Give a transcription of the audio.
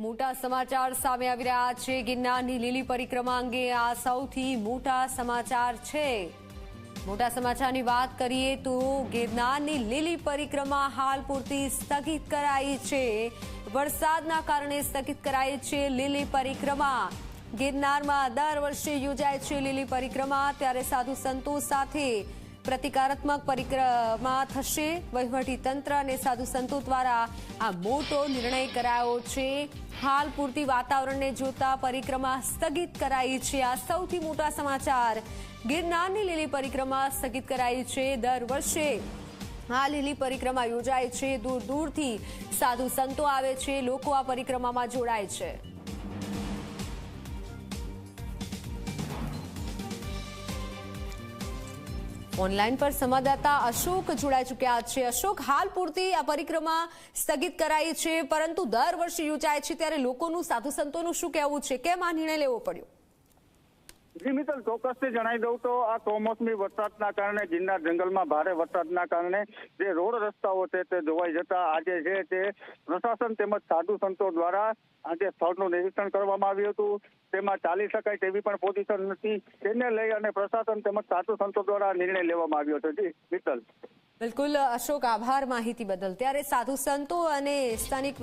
મોટા સમાચાર સામે આવી રહ્યા છે. ગિરનારની લીલી પરિક્રમા અંગે આ સૌથી મોટા સમાચાર છે. મોટા સમાચારની વાત કરીએ તો ગિરનારની લીલી પરિક્રમા હાલ પૂરતી સ્થગિત કરાઈ છે. વરસાદના કારણે સ્થગિત કરાઈ છે લીલી પરિક્રમા. ગિરનારમાં દર વર્ષે યોજાય છે લીલી પરિક્રમા. ત્યારે સાધુ સંતો સાથે પ્રતિકારાત્મક પરિક્રમા થશે. વહીવટી તંત્ર અને સાધુ સંતો દ્વારા આ મોટો નિર્ણય કરાયો છે. હાલ પૂરતી વાતાવરણને જોતા પરિક્રમા સ્થગિત કરાઈ છે. આ સૌથી મોટા સમાચાર. ગિરનારની લીલી પરિક્રમા સ્થગિત કરાઈ છે દર વર્ષે. આ લીલી પરિક્રમા યોજાય છે. દૂર દૂરથી સાધુ સંતો આવે છે. લોકો આ પરિક્રમામાં જોડાય છે. ઓનલાઈન પર સંવાદદાતા અશોક જોડાઈ ચુક્યા છે. અશોક, હાલ પૂરતી આ પરિક્રમા સ્થગિત કરાઈ છે, પરંતુ દર વર્ષે યોજાય છે, ત્યારે લોકોનું સાધુ સંતોનું શું કહેવું છે? કેમ આ નિર્ણય લેવો પડ્યો? જી, મિત્ર, ચોક્કસથી જણાવી દઉં તો આ કમોસમી વરસાદના કારણે, ગિરનાર જંગલમાં ભારે વરસાદના કારણે જે રોડ રસ્તાઓ છે તે ધોવાઈ જતા આજે છે તે પ્રશાસન તેમજ સાધુ સંતો દ્વારા આજે સ્થળનું નિરીક્ષણ કરવામાં આવ્યું હતું. તેમાં ચાલી શકાય તેવી પણ પોઝિશન નથી. તેને લઈ અને પ્રશાસન તેમજ સાધુ સંતો દ્વારા નિર્ણય લેવામાં આવ્યો છે. જી, મિત્તલ. બિલકુલ, અશોક, આભાર માહિતી બદલ. ત્યારે સાધુ સંતો અને સ્થાનિક